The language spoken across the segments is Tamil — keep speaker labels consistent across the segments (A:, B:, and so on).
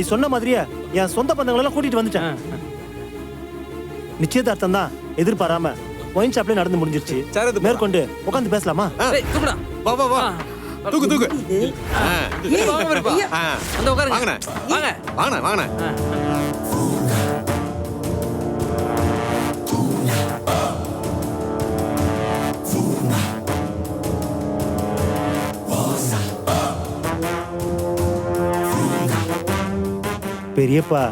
A: நீ சொன்ன மாதிரியே என் சொந்த பந்தங்களை எல்லாம் கூட்டிட்டு வந்துட்டேன் நிச்சயதார்த்தம் தான் எதிர்பாராம ஒயின் ஷாப்ல நடந்து முடிஞ்சிருச்சு
B: சரி, போலாம்.
A: மேற்கொண்டு உட்காந்து பேசலாமா.
B: வா வா வா தூக்கு தூக்கு.
C: வந்து உட்காருங்க.
B: வாங்கண்ணே.
C: வாங்க.
B: வாங்கண்ணே வாங்கண்ணே
A: பெரியப்பா?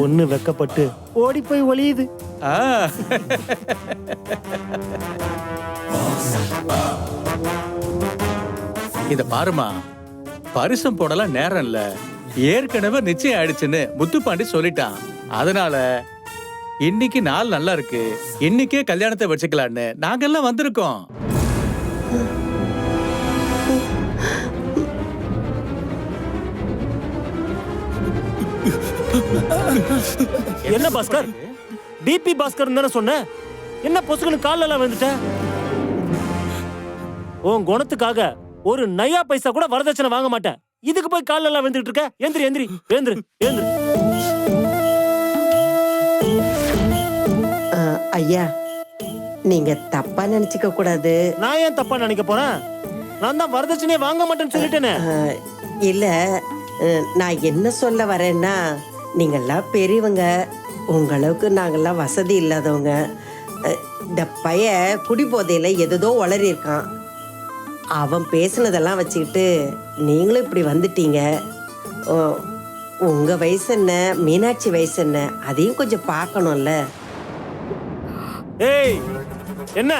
A: பொண்ணு வெக்கப்பட்டு ஓடி போய் ஒளியுது.
D: இத பாருமா பரிசம் போடலாம் நேரம் இல்ல. ஏற்கனவே நிச்சயம் ஆயிடுச்சுன்னு முத்துப்பாண்டி சொல்லிட்டான். அதனால இன்னைக்கு நாள் நல்லா இருக்கு. இன்னைக்கே கல்யாணத்தை வச்சுக்கலான்னு நாங்கெல்லாம் வந்திருக்கோம்.
A: என்ன பாஸ்கர்? பிபி பாஸ்கர் தானே சொன்ன? என்ன பொசுக்குன்னு கால்ல எல்லாம் வந்துட்ட உன் குணத்துக்காக ஒரு நயா பைசா கூட வரதட்சணை வாங்க மாட்டேன். இதுக்கு போய் கால்ல எல்லாம் வந்துட்டு இருக்க? எந்திரி எந்திரி ஏந்திரி ஏந்திரி.
E: ஐயா நீங்க தப்பா நினைச்சுக்க கூடாது.
A: நான் ஏன் தப்பா நினைக்க போறேன்? நான் தான் வரதட்சணையே வாங்க மாட்டேன்னு சொல்லிட்டேனே.
E: இல்ல நான் என்ன சொல்ல வரேன்னா நீங்கெல்லாம் பெரியவங்க. உங்களவுக்கு நாங்கெல்லாம் வசதி இல்லாதவங்க. இந்த பைய குடிபோதையில எதோ உளறி இருக்கான். அவன் பேசுனதெல்லாம் வச்சுக்கிட்டு நீங்களும் இப்படி வந்துட்டீங்க. ஓ, உங்க வயசு என்ன? மீனாட்சி வயசு என்ன? அதையும் கொஞ்சம் பார்க்கணும்ல.
A: ஏய் என்ன?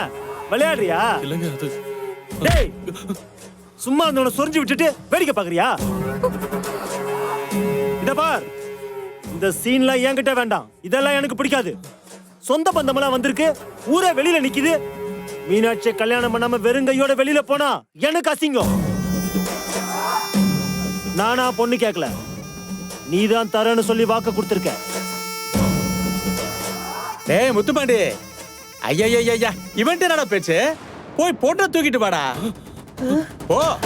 A: விளையாடுறியா?
F: இல்லைங்க அது
A: டேய் சும்மா இருந்தவன சொரிஞ்சு விட்டுட்டு வேடிக்கை பாக்குறியா இத பார். இந்த சீன்லாம் என்கிட்ட வேண்டாம். இதெல்லாம் எனக்கு பிடிக்காது. சொந்த பந்தமெல்லாம் வந்திருக்கு. ஊரே வெளியில நிக்குது. மீனாட்சியை கல்யாணம் பண்ணாம வெறுங்கையோட வெளியில போனா எனக்கு அசிங்கம். நானா பொண்ணு கேட்கல நீதான் தரேன்னு சொல்லி வாக்கு கொடுத்துருக்க.
D: டேய் முத்துப்பாண்டி. ஐயா இவன்ட்டு என்னடா பேச்சு? போய் போட்டோ தூக்கிட்டு வாடா. போ.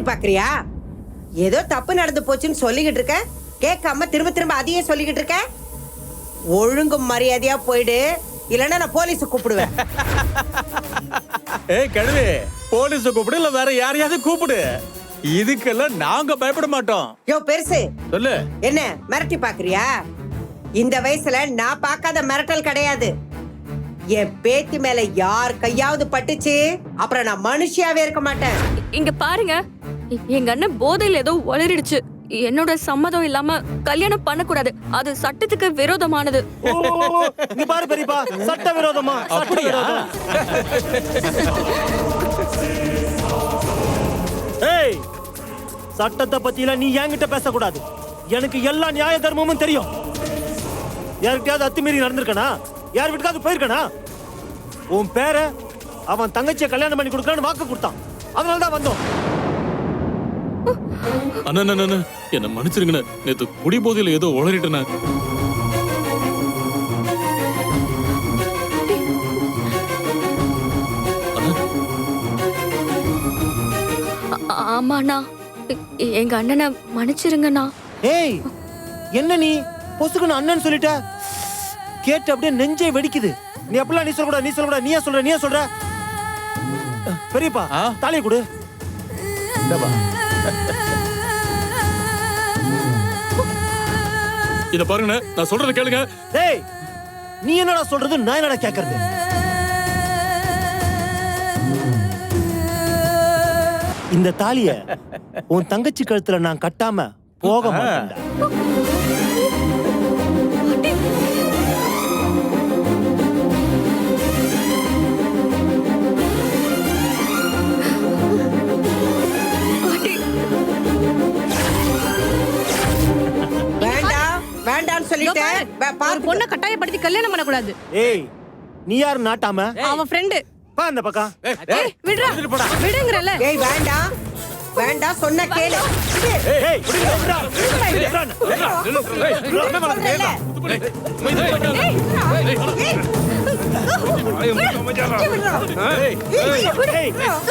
E: மிரட்டி பாக்குறியா? ஏதோ தப்பு நடந்து போச்சுன்னு சொல்லிக்கிட்டு இருக்க? கேட்காம திரும்ப திரும்ப அதையே சொல்லிக்கிட்டு இருக்க? ஒழுங்கு மரியாதையா போயிடு. இல்லைன்னா நான் போலீஸை கூப்பிடுவேன்.
D: ஏய் கழுவி. போலீஸ கூப்பிடு இல்ல வேற யாரையாவது கூப்பிடு. இதுக்கெல்லாம் நாங்க பயப்பட மாட்டோம்.
E: யோ பெருசு.
D: சொல்லு.
E: என்ன மிரட்டி பாக்குறியா? இந்த வயசுல நான் பார்க்காத மிரட்டல் கிடையாது. என் பேத்தி மேல யார் கையாவது பட்டுச்சு? அப்புறம் நான் மனுஷியாவே இருக்க மாட்டேன்.
G: இங்க பாருங்க. எங்க அண்ணன் போதையில ஏதோ வளரிடுச்சு என்னோட சம்மதம் இல்லாம கல்யாணம் பண்ணக்கூடாது. அது சட்டத்துக்கு விரோதமானது.
A: இங்க பாரு பெரியப்பா. சட்ட விரோதமா? சட்ட? விரோதம்? ஏய் சட்டத்தை பத்திலாம் நீ என்கிட்ட பேசக்கூடாது. எனக்கு எல்லா நியாய தர்மமும் தெரியும். யாருக்கிட்டயாவது அத்துமீறி நடந்திருக்கனா? யார் வீட்டுக்காவது போயிருக்கனா? உன் பேரை அவன் தங்கச்சியை கல்யாணம் பண்ணி கொடுக்கலான்னு வாக்கு கொடுத்தான். அதனால தான் வந்தோம்.
F: அண்ணா அண்ணா, அண்ணா என்ன மன்னிச்சிருங்கண்ணே. நேத்து குடிபோதையில ஏதோ உளறிட்டேண்ணே.
G: ஆமாண்ணா எங்க அண்ணனை மன்னிச்சிருங்கண்ணா.
A: ஏய் என்ன நீ? பொசுக்குன்னு அண்ணன் சொல்லிட்ட? கேட்டு அப்படியே நெஞ்சே வெடிக்குது. நீ அப்படிலாம் நீ சொல்லக்கூடாது நீ சொல்லக்கூடாது நீயே சொல்ற நீயே சொல்ற? பெரியப்பா? தாலியை கொடு.
F: இத பாருங்கண்ணே நான் சொல்றத கேளுங்க.
A: டேய் நீ என்னடா சொல்றது? நான் என்னடா கேக்குறது? இந்த தாலிய உன் தங்கச்சி கழுத்துல நான் கட்டாம போக மாட்டேன்டா.
E: பாத்துக்க.
C: பொண்ணை கட்டாயப்படுத்தி கல்யாணம் பண்ணக்கூடாது
A: ஏய் நீ யாரு நாட்டாம
C: அவ ஃப்ரெண்டு
A: பா இந்த பக்கம்
C: விடுறா விடுங்கறல
E: ஏய் வேண்டாம் வேண்டாம் சொன்ன கேளு இது,
A: ஏய் விடுடா, விடுடா. விடுடா.
E: சொல்றேன்ல.
A: ஏய்,
G: வேணாம்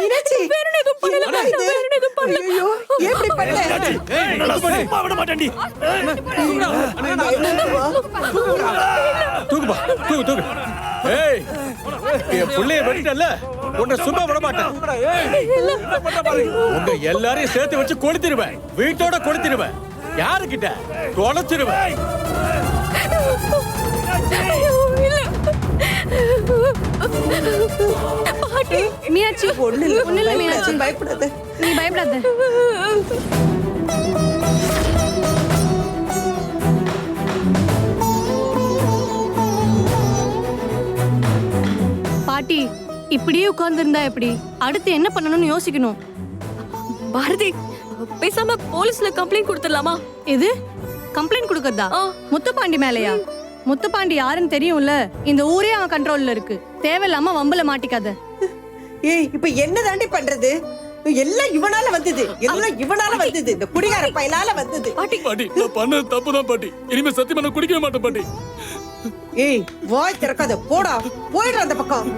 E: மீனாட்சி
G: வேற எதுவும் பண்ணல.
E: என்னடா இது?
G: வேற எதுவும் பண்ணல.
E: ஐயோ ஏன் இப்படி பண்ண?
A: என்னால சும்மா விட மாட்டேன்டி.
D: தூக்குப்பா தூக்கு தூக்கு. ஏய் என் புள்ளைய வெட்டிட்டல்ல. உன்னை சும்மா விட மாட்டேன். உங்க எல்லாரையும் சேர்த்து வச்சு கொளுத்திடுவேன். வீட்டோட கொளுத்திடுவேன். யாருக்கிட்ட?
G: இல்ல. பாட்டி?
C: மீனாட்சி.
E: ஒண்ணு இல்ல
C: ஒண்ணு இல்ல மீனாட்சி.
E: பயப்படாத.
C: நீ பயப்படாத. பாட்டி இப்படியே உட்கார்ந்திருந்தா எப்படி? அடுத்து என்ன பண்ணணும்னு யோசிக்கணும்.
G: பாரதி பேசாம போலீஸ்ல கம்ப்ளைண்ட் கொடுத்துடலாமா?
C: எது? கம்ப்ளைண்ட் கொடுக்கறதா. முத்துப்பாண்டி மேலையா? முத்துப்பாண்டி யாருன்னு தெரியும்ல? இந்த ஊரே அவன் கண்ட்ரோல்ல இருக்கு. தேவையில்லாம வம்புல மாட்டிக்காத.
E: ஏய் இப்ப என்ன தாண்டி பண்றது? எல்லாம் இவனால வந்தது. எல்லாம் இவனால வந்தது. இந்த குடிகார பயலால வந்தது.
G: பாட்டி.
F: பாட்டி நான் பண்ணது தப்பு தான் பாட்டி. இனிமே சத்தியமா நான் குடிக்கவே மாட்டேன் பாட்டி.
E: ஏய் வாய் திறக்காத. போடா. போயிடுற அந்த பக்கம்.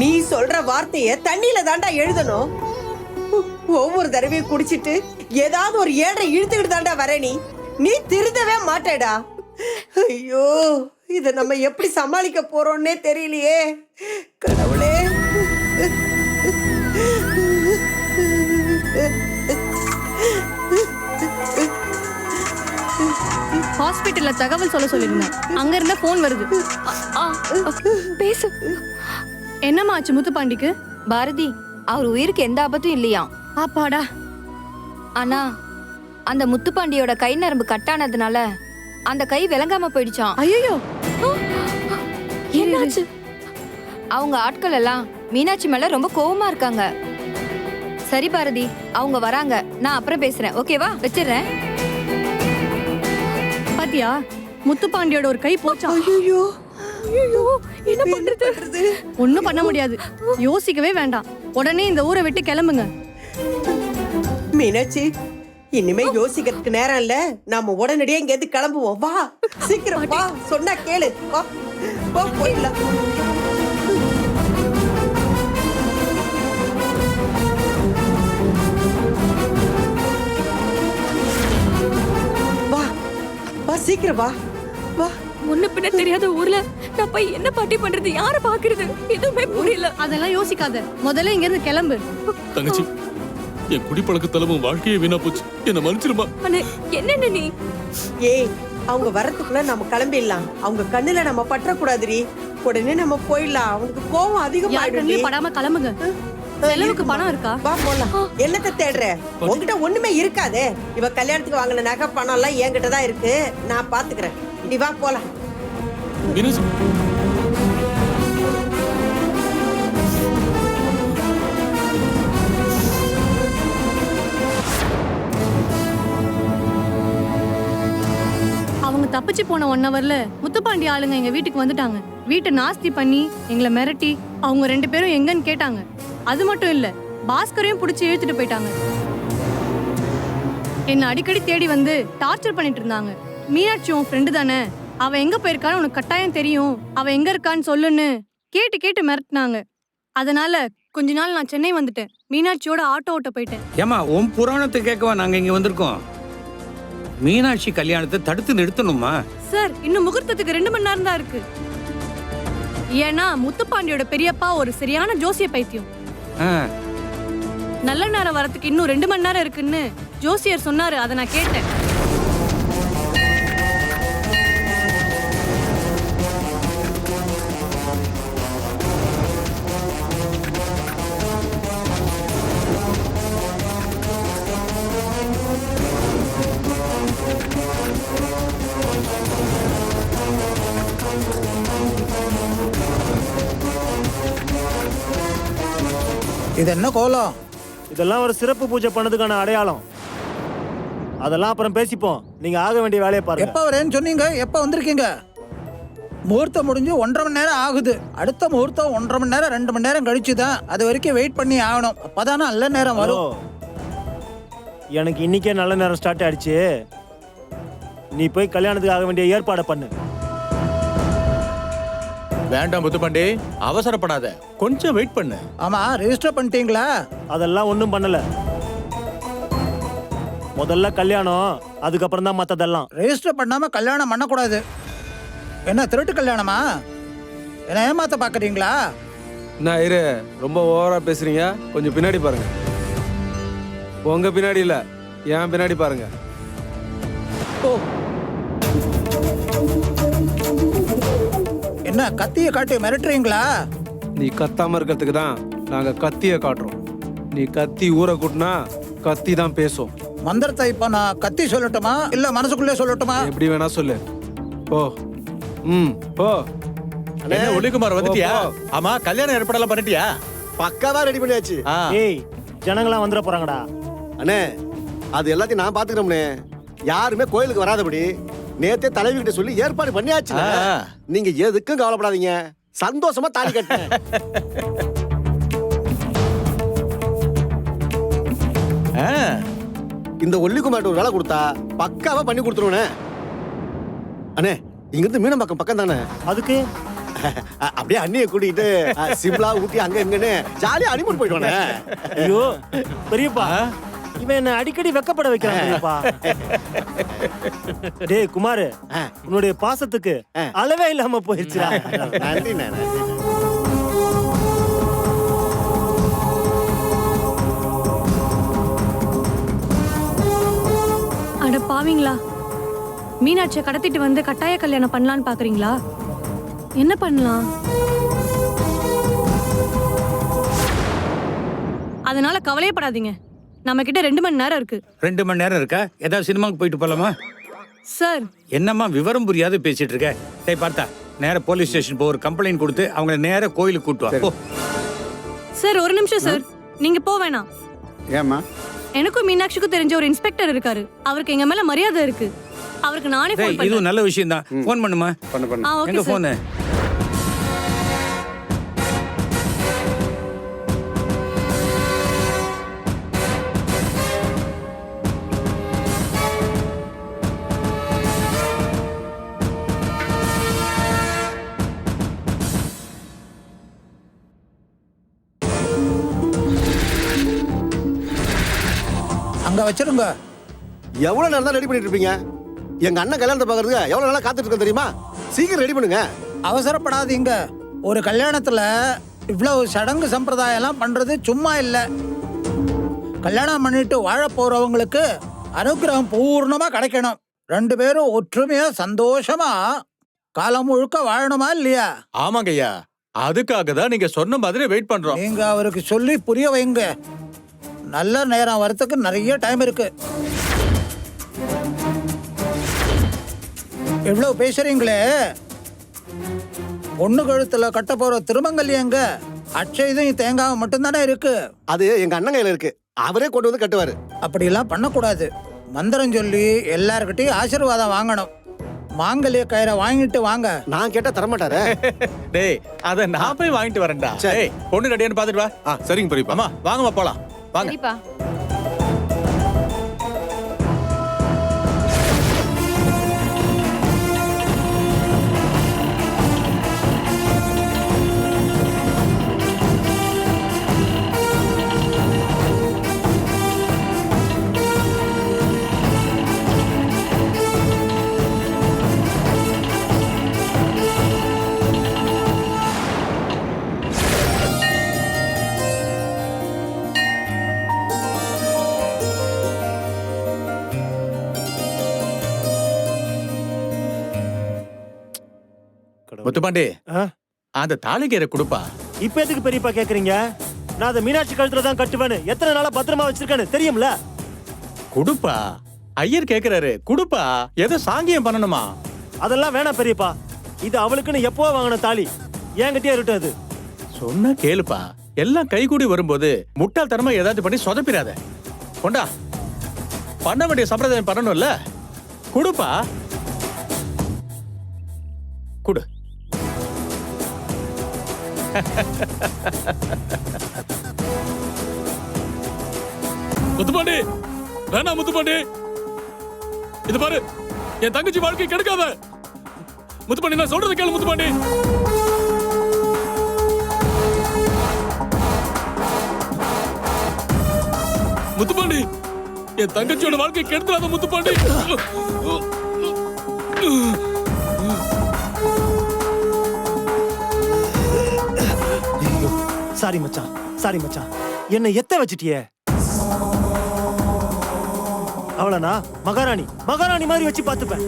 E: நீ சொல்ற வார்த்தைய தண்ணியில தாண்டா எழுதணும். ஒவ்வொரு தடவையும் குடிச்சிட்டு ஏதாவது ஒரு ஏழை இழுத்துக்கிட்டு தாண்டா வர நீ. நீ திருந்தவே மாட்டேடா. ஐயோ இத நம்ம எப்படி சமாளிக்க போறோம்னே தெரியலையே. கடவுளே.
C: ஹாஸ்பிட்டல்ல தகவல் சொல்ல சொல்லிருந்தேன். அங்க இருந்த போன் வருது.
G: பேசு.
C: என்னம்மா ஆச்சு முத்துப்பாண்டிக்கு?
H: பாரதி அவர் உயிருக்கு எந்த ஆபத்தும் இல்லையா
C: ஆப்பாடா
H: ஆனா அந்த முத்துப்பாண்டியோட கை நரம்பு கட்டானதுனால அந்த கை விளங்காம போயிடுச்சாம்.
C: ஐயோ
G: என்னாச்சு?
H: அவங்க ஆட்கள் எல்லாம் மீனாட்சி மேல ரொம்ப கோவமா இருக்காங்க. சரி பாரதி அவங்க வராங்க. நான் அப்புறம் பேசுறேன். ஓகேவா வச்சிடுறேன்.
C: பாத்தியா? முத்துப்பாண்டியோட ஒரு கை போச்சா?
E: ஐயோ
G: ஐயோ என்ன பண்றது?
C: ஒண்ணும் பண்ண முடியாது. யோசிக்கவே வேண்டாம். உடனே இந்த ஊரை விட்டு கிளம்புங்க.
E: மீனாட்சி இனிமே யோசிக்கிறதுக்கு நேரம் இல்ல. நாம உடனடியே இங்க இருந்து கிளம்புவோம். வா சீக்கிரம் வா. சொன்னா கேளு. வா. வா போயிடலாம். வா வா சீக்கிரம் வா. வா.
G: முன்ன பின்ன தெரியாத ஊர்ல நான் போய் என்ன பாட்டி பண்றது? யார பாக்குறது? எதுவுமே புரியல.
C: அதெல்லாம் யோசிக்காத. முதல்ல இங்க இருந்து கிளம்பு.
F: தங்கச்சி என் குடிப்பழக்கத்தலமும் வாழ்க்கையே வீணா போச்சு. என்ன மன்னிச்சிருமா?
G: அண்ணே என்னென்ன நீ?
E: ஏய் அவங்க வரதுக்குள்ள நம்ம கிளம்பிடலாம். அவங்க கண்ணுல நம்ம பற்றக்கூடாதுடி. உடனே நம்ம போயிடலாம். அவனுக்கு கோவம் அதிகமாயிடும்
C: படாம கிளம்புங்க. செலவுக்கு பணம் இருக்கா?
E: வா போலாம். என்னத்த தேடுற? உன்கிட்ட ஒண்ணுமே இருக்காதே. இவ கல்யாணத்துக்கு வாங்கின நகை பணம் எல்லாம் என்கிட்ட தான் இருக்கு. நான் பாத்துக்கிறேன். நீ வா போலாம்.
C: தப்பிச்சு போன ஒன் ஹவர்ல முத்துப்பாண்டி ஆளுங்க எங்க வீட்டுக்கு வந்துட்டாங்க. வீட்டை நாஸ்தி பண்ணி எங்களை மிரட்டி அவங்க ரெண்டு பேரும் எங்கன்னு கேட்டாங்க. அது மட்டும் இல்ல பாஸ்கரையும் பிடிச்சி இழுத்துட்டு போயிட்டாங்க. என்ன அடிக்கடி தேடி வந்து டார்ச்சர் பண்ணிட்டு இருந்தாங்க. மீனாட்சி உன் ஃப்ரெண்டு தானே? அவ எங்க போயிருக்கான்னு உனக்கு கட்டாயம் தெரியும். அவ எங்க இருக்கான்னு சொல்லுன்னு கேட்டு கேட்டு மிரட்டினாங்க. அதனால கொஞ்ச நாள் நான் சென்னை வந்துட்டேன். மீனாட்சியோட ஆட்டோ ஓட்ட போயிட்டேன்.
B: ஏமா உன் புராணத்தை கேட்கவா நாங்க இங்க வந்திருக்கோம்? மீனாட்சி கல்யாணத்தை தடுத்து நிறுத்தணுமா?
C: சார் இன்னும் முகூர்த்தத்துக்கு ரெண்டு மணி நேரம் தான் இருக்கு. ஏன்னா முத்துப்பாண்டியோட பெரியப்பா ஒரு சரியான ஜோசிய பைத்தியம்.
B: ஆ,
C: நல்ல நேரம் வரதுக்கு இன்னும் ரெண்டு மணி நேரம் இருக்குன்னு ஜோசியர் சொன்னாரு அதை நான் கேட்டேன்.
I: இது என்ன கோலம்?
A: இதெல்லாம் ஒரு சிறப்பு பூஜை பண்ணதுக்கான அடையாளம். அதெல்லாம் அப்புறம் பேசிப்போம். நீங்க ஆக வேண்டிய வேலையை பாருங்க.
I: எப்போ வரேன்னு சொன்னீங்க? எப்போ வந்திருக்கீங்க? முகூர்த்தம் முடிஞ்சு ஒன்றரை மணி நேரம் ஆகுது. அடுத்த முகூர்த்தம் ஒன்றரை மணி நேரம் ரெண்டு மணி நேரம் கழிச்சு தான் அது வரைக்கும் வெயிட் பண்ணி ஆகணும். அப்பதானே நல்ல நேரம் வரும்.
A: எனக்கு இன்னைக்கே நல்ல நேரம் ஸ்டார்ட் ஆயிடுச்சு. நீ போய் கல்யாணத்துக்கு ஆக வேண்டிய ஏற்பாடை பண்ணு.
D: வேண்டாம் முத்துப்பாண்டி அவசரப்படாத. கொஞ்சம் வெயிட் பண்ணு.
I: ஆமா ரெஜிஸ்டர் பண்ணிட்டீங்களா?
A: அதெல்லாம் ஒன்றும் பண்ணல. முதல்ல கல்யாணம் அதுக்கப்புறம் தான் மற்றதெல்லாம்
I: ரெஜிஸ்டர் பண்ணாம கல்யாணம் பண்ணக்கூடாது. என்ன திருட்டு கல்யாணமா? என்ன ஏமாத்த பாக்குறீங்களா?
J: நான் இரு ரொம்ப ஓவரா பேசுறீங்க. கொஞ்சம் பின்னாடி பாருங்க. உங்க பின்னாடி இல்ல என் பின்னாடி பாருங்க.
I: ஓ என்ன கத்திய காட்டி மிரட்டுறீங்களா?
J: நீ கத்தாம இருக்கிறதுக்கு தான் நாங்க கத்திய காட்டுறோம். நீ கத்தி ஊரை கூட்டினா கத்தி தான் பேசும்.
I: மந்திரத்தை இப்ப நான் கத்தி சொல்லட்டுமா? இல்ல மனசுக்குள்ளே சொல்லட்டுமா?
J: எப்படி வேணா சொல்லு. போ. ம் போ.
D: என்ன? ஒளிக்குமார் வந்துட்டியா? ஆமா கல்யாணம் ஏற்பாடெல்லாம் பண்ணிட்டியா?
K: பக்காவா ரெடி பண்ணியாச்சு.
D: ஆ.
A: ஏய் ஜனங்களாம் வந்துட போறாங்கடா.
K: அண்ணே அது எல்லாத்தையும் நான் பாத்துக்கிறோம்னே யாருமே கோயிலுக்கு வராதபடி நேத்தே தலைவி கிட்ட சொல்லி ஏற்பாடு பண்ணியாச்சு. நீங்க எதுக்கும் கவலைப்படாதீங்க. சந்தோஷமா தாலி கட்டேன்
D: ஆ,
K: இந்த ஒல்லிக்குமார்ட்ட ஒரு வேலை கொடுத்தா பக்காவா பண்ணி கொடுத்துருவனே. அண்ணே இங்க இருந்து மீனம்பாக்கம் பக்கம் தானே?
A: அதுக்கு?
K: அப்படியே அண்ணியை கூட்டிகிட்டு அ, சிம்லா ஊட்டி அங்க இங்கன்னு ஜாலியா அனிமன் போயிடுவானே.
A: ஐயோ பெரியப்பா. இவன் என்ன அடிக்கடி வெக்கப்பட வைக்கிறான் பெரியப்பா டேய் குமார். உன்னுடைய பாசத்துக்கு அளவே இல்லாம போயிருச்சுடா
K: நன்றிண்ணே நன்றி.
C: அட பாவீங்களா? மீனாட்சியை கடத்திட்டு வந்து கட்டாய கல்யாணம் பண்ணலான்னு பாக்குறீங்களா? என்ன பண்ணலாம்? அதனால கவலையப்படாதீங்க. நம்ம கிட்ட ரெண்டு மணி நேரம் இருக்கு.
B: ரெண்டு மணி நேரம் இருக்கா? ஏதாவது சினிமாவுக்கு போயிட்டு போலாமா?
C: சார்.
B: என்னம்மா விவரம் புரியாது பேசிட்டு இருக்க? டேய் பார்த்தா நேரா போலீஸ் ஸ்டேஷன் போ ஒரு கம்ப்ளைண்ட் கொடுத்து அவங்கள நேரா கோயிலுக்கு கூட்டு வா. போ.
C: சார் ஒரு நிமிஷம் சார். நீங்க போ வேணாம்.
K: ஏமா
C: எனக்கும் மீனாட்சிக்கும் தெரிஞ்ச ஒரு இன்ஸ்பெக்டர் இருக்காரு. அவருக்கு எங்க மேல மரியாதை இருக்கு. அவருக்கு நானே ஃபோன் பண்ணேன்.
B: நல்ல விஷயம் தான் ஃபோன் பண்ணுமா?
J: பண்ணு பண்ணு.
B: எங்க
C: சார்.
I: அங்க வச்சிருங்க.
K: எவ்வளவு நேரம் தான் ரெடி பண்ணிட்டு இருப்பீங்க எங்க அண்ணன் கல்யாணத்தை பாக்குறதுக்கு எவ்வளவு நாளா காத்துட்டு இருக்கேன் தெரியுமா? சீக்கிரம் ரெடி பண்ணுங்க.
I: அவசரப்படாதீங்க. ஒரு கல்யாணத்துல இவ்வளவு சடங்கு சம்பிரதாயம் எல்லாம் பண்றது சும்மா இல்ல. கல்யாணம் பண்ணிட்டு வாழ போறவங்களுக்கு அனுக்கிரகம் பூர்ணமா கிடைக்கணும். ரெண்டு பேரும் ஒற்றுமையா சந்தோஷமா காலம் முழுக்க வாழணுமா இல்லையா?
D: ஆமாங்க ஐயா அதுக்காக தான் நீங்க சொன்ன மாதிரி வெயிட் பண்றோம்.
I: நீங்க அவருக்கு சொல்லி புரிய வைங்க. நல்ல நேரம் வரத்துக்கு நிறைய டைம் இருக்கு. இவ்வளவு பேசுறீங்களே? பொண்ணு கழுத்துல கட்ட போற திருமங்கல்யம் எங்க? அட்சயதும் தேங்காய் மட்டும்தானே இருக்கு.
K: அது எங்க அண்ணன் கையில இருக்கு. அவரே கொண்டு வந்து கட்டுவாரு.
I: அப்படிலாம் பண்ணக்கூடாது. மந்திரம் சொல்லி எல்லார்கிட்டயும் ஆசீர்வாதம் வாங்கணும். மாங்கல்ய கயிறை வாங்கிட்டு வாங்க.
K: நான் கேட்டா தரமாட்டாரே?
D: டேய் அத நான் போய் வாங்கிட்டு வரேன்டா.
K: சரி.
D: பொண்ணு ரெடியான்னு பாத்துட்டு வா.
F: ஆ. சரிங்க பெரியப்பா
D: அம்மா வாங்கம்மா போலாம். வாங்க. முத்துப்பாண்டி? அந்த தாலிக்கீரை கொடுப்பா.
A: இப்ப எதுக்கு பெரியப்பா கேக்குறீங்க? நான் அதை மீனாட்சி கழுத்துல தான் கட்டுவேன்னு. எத்தனை நாளா பத்திரமா வச்சிருக்கேன்னு தெரியும்ல?
D: குடுப்பா. ஐயர் கேக்குறாரு. குடுப்பா. ஏதோ சாங்கியம் பண்ணணுமா?
A: அதெல்லாம் வேணாம் பெரியப்பா. இது அவளுக்குன்னு எப்போ வாங்கின தாலி? என்கிட்டயே இருக்கட்டும் அது.
D: சொன்னா கேளுப்பா. எல்லாம் கைகூடி வரும்போது முட்டாள்தனமா ஏதாவது பண்ணி சொதப்பிடாத. கொண்டா. பண்ண வேண்டிய சம்பிரதாயம் பண்ணணும்ல. கொடுப்பா. கொடு.
F: முத்துப்பாண்டி வேணாம் முத்துப்பாண்டி. இது பாரு என் தங்கச்சி வாழ்க்கை கெடுக்காத முத்துப்பாண்டி நான் சொல்றது கேளு முத்துப்பாண்டி. முத்துப்பாண்டி என் தங்கச்சியோட வாழ்க்கை கெடுத்துறாத முத்துப்பாண்டி.
A: சாரி மச்சான். சாரி மச்சான். என்னை எத்த வச்சிட்டியே? அவள நான் மகாராணி மகாராணி மாதிரி வச்சு பார்த்துப்பேன்.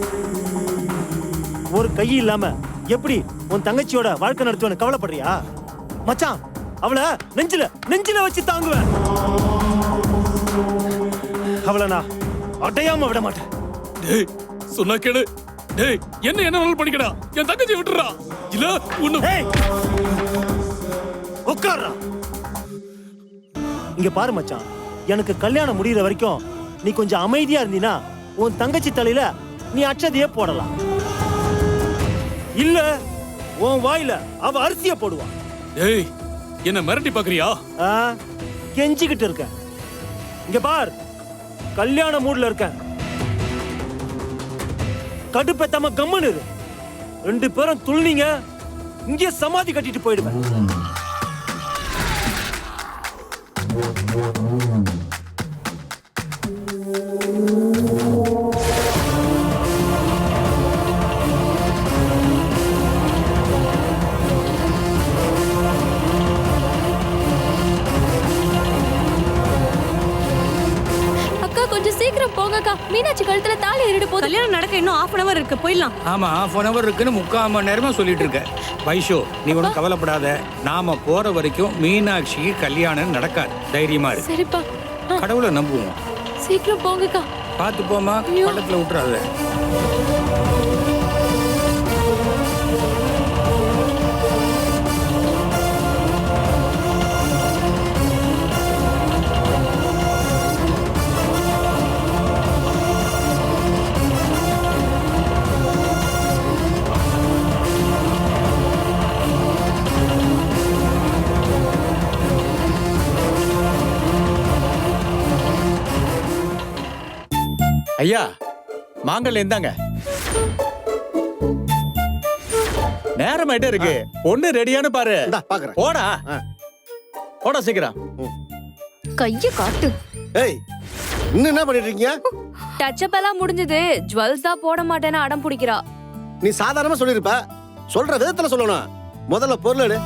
A: ஒரு கை இல்லாம எப்படி உன் தங்கச்சியோட வாழ்க்கை நடத்துவேன்னு கவலைப்படுறியா? மச்சான் அவளை நெஞ்சில நெஞ்சில வச்சு தாங்குவேன். அவளை நான் அடையாம விட மாட்டேன்.
F: டேய் சொன்னா கேளு. டேய் என்ன என்ன பண்ணிக்கடா. என் தங்கச்சி விட்டுறா. இல்ல உன்னை
A: ஏய் உட்கார்றா. இங்க பாரு மச்சான் எனக்கு கல்யாணம் முடியிற வரைக்கும் நீ கொஞ்சம் அமைதியா இருந்தீனா உன் தங்கச்சி தலையில நீ அச்சதையே போடலாம். இல்ல உன் வாயில அவ அரிசிய போடுவா.
F: டேய் என்ன மிரட்டி பாக்குறியா
A: கெஞ்சிக்கிட்டு இருக்க இங்க பார் கல்யாண மூட்ல இருக்க கடுப்பேத்தாம கம்முன்னு இரு. ரெண்டு பேரும் துள்ளிங்க இங்கே சமாதி கட்டிட்டு போயிடுவேன்.
G: Thank you. கொஞ்சம் சீக்கிரம் போங்கக்கா. மீனாட்சி கழுத்துல தாலி இருடு போது
C: கல்யாணம் நடக்க இன்னும் ஆஃப் அன் அவர் இருக்கு போயிடலாம்.
B: ஆமா half அன் அவர் இருக்குன்னு முக்கால் மணி நேரமா சொல்லிட்டு இருக்க. வைஷோ நீ ஒன்றும் கவலைப்படாத. நாம போற வரைக்கும் மீனாட்சிக்கு கல்யாணம் நடக்காது. தைரியமா இரு.
G: சரிப்பா.
B: கடவுளை நம்புவோம்.
G: சீக்கிரம் போங்கக்கா.
B: பார்த்து போமா பள்ளத்துல விட்டுறாத.
D: ஐயா மாங்கல்யம் இருந்தாங்க நேரம் ஆயிட்டே இருக்கு பொண்ணு ரெடியான்னு பாரு.
K: இந்தா பாக்குறேன்.
D: போடா.
K: ஆ.
D: போடா சீக்கிரம்.
H: கைய காட்டு.
K: ஏய் இன்னும் என்ன பண்ணிட்டு இருக்கீங்க
G: எல்லாம் முடிஞ்சது. ஜுவல்ஸ் தான் போட மாட்டேன்னு அடம் பிடிக்கிறா.
K: நீ சாதாரணமா சொல்லிருப்ப. சொல்ற விதத்துல சொல்லணும். முதல்ல பொருள் எடு.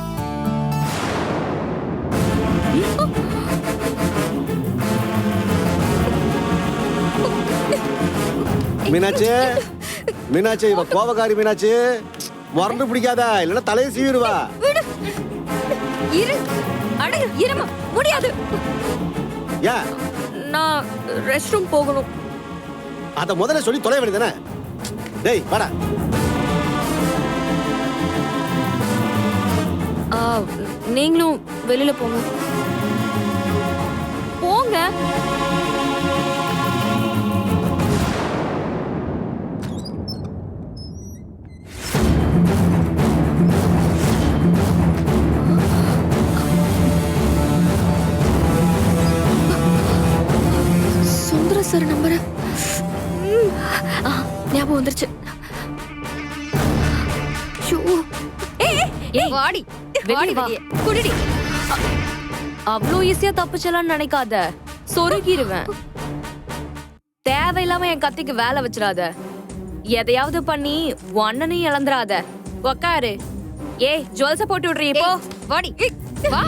K: மீனாட்சி மீனாட்சி இவ கோபக்காரி மீனாட்சி. மறந்து பிடிக்காத இல்லைன்னா தலையை சீவிடுவா.
H: இரு. அடங்கு இருமா. முடியாது.
K: ஏன்
G: நான் ரெஸ்ட் ரூம் போகணும்.
K: அத முதல்ல சொல்லி தொலை வேண்டியதானே டேய் வாடா.
G: ஆ, நீங்களும் வெளியில போங்க. போங்க. ஞாபகம் வந்துருச்சு.
H: வாடி
G: வெளிய
H: வாடி
G: வா.
H: வெளியே. குடிடி.
G: அவ்வளோ ஈஸியா தப்பிச்சலாம்னு நினைக்காத. சொருகிருவேன். தேவையில்லாம என் கத்திக்கு வேலை வச்சிடாத. எதையாவது பண்ணி ஒன்னனையும் இழந்துராத உக்காரு. ஏய் ஜுவல்ஸ போட்டு விடுறீ
H: ஏய், வாடி வா.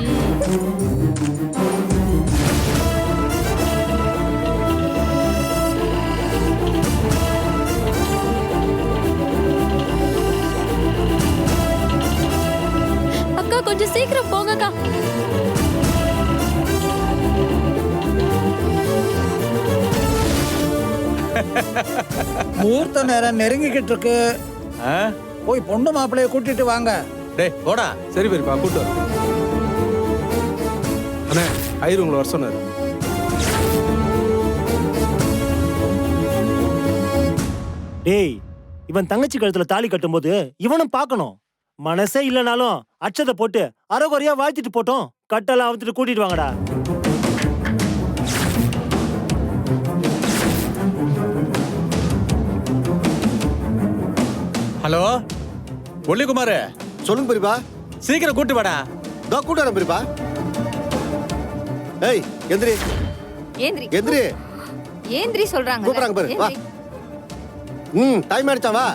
G: கொஞ்சம் சீக்கிரம் போங்கக்கா.
I: முகூர்த்த நேரம் நெருங்கிக்கிட்டு இருக்கு? போய் பொண்ணு மாப்பிள்ளைய கூட்டிட்டு வாங்க.
D: டேய் போடா.
J: சரி பெரியப்பா கூட்டு வர அண்ணே ஐயர் உங்களை வர சொன்னார்.
A: டேய் இவன் தங்கச்சி கழுத்துல தாலி கட்டும்போது இவனும் பார்க்கணும். மனசே இல்லைனாலும் அச்சதை போட்டு அரைகுறையா வாழ்த்திட்டு போட்டோம். கட்டெல்லாம் அவுத்துட்டு கூட்டிட்டு வாங்கடா.
D: ஹலோ? ஒல்லிகுமார்
K: சொல்லுங்க பெரியப்பா
D: சீக்கிரம் கூட்டு வாடா.
K: இதோ கூட்டு வரேன் பெரியப்பா ஏய் எந்திரி.
H: ஏந்திரி.
K: எந்திரி.
H: ஏந்திரி சொல்றாங்க.
K: கூப்பிடுறாங்க பாரு, வா. ம் டைம் ஆயிடுச்சா
H: வா.